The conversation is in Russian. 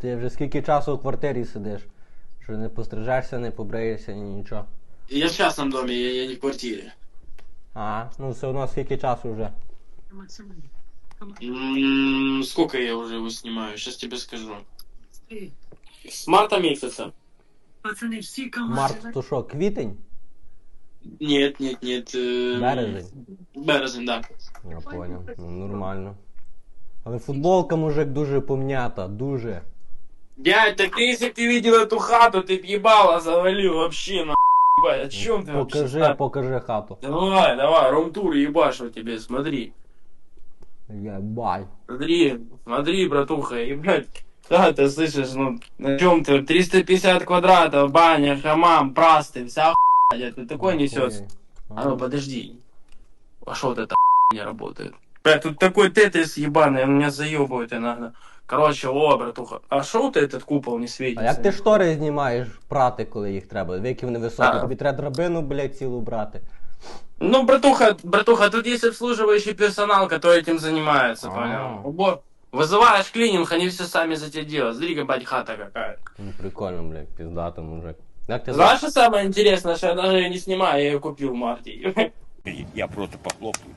Ти вже скільки часу у квартирі сидиш? Що не пострижешся, не побриєшся, ні нічого. Я в частном доме, я, я не в квартире. А, ну все одно скільки часу вже. М, Сколько я уже его снимаю? Сейчас тебе скажу. С марта месяца. Пацани, всі команди. Март, то що, квітень? Нет, нет, нет. э, Березень? Березень, да. Я понял. Ну, нормально. Але футболка, мужик, дуже помнята, дуже. Дядь, так ты, если ты видел эту хату, ты б ебало завалил вообще, на ебать. О чем ты вообще? Покажи, Так, покажи хату. Давай, давай, румтур ебашу тебе, смотри. Єбай. Смотри, смотри, братуха, ебать. Да, ты слышишь, ну, на чем ты? 350 квадратов, баня, хамам, прасты, вся хуйня, ты такой несется. А ну, подожди. А что вот это не работает? Бля, тут такой тетрис ебаный, он меня заебывает иногда. Короче, о, братуха, а что вот этот купол не светится? А як ти штори знімаєш прати, коли їх треба? Віки вони високі, А. тобі треба драбину, блядь, цілу брати. Ну, братуха, братуха, тут есть обслуживающий персонал, который этим занимается, А. понял? Убор. Вызываешь клининг, они все сами за тебя делают. Смотри, ебать, хата какая. Ну прикольно, блядь, піздато, мужик. Як ти Знаешь, что самое интересное, что я даже ее не снимаю, я ее купил в марте. Я просто похлопаю.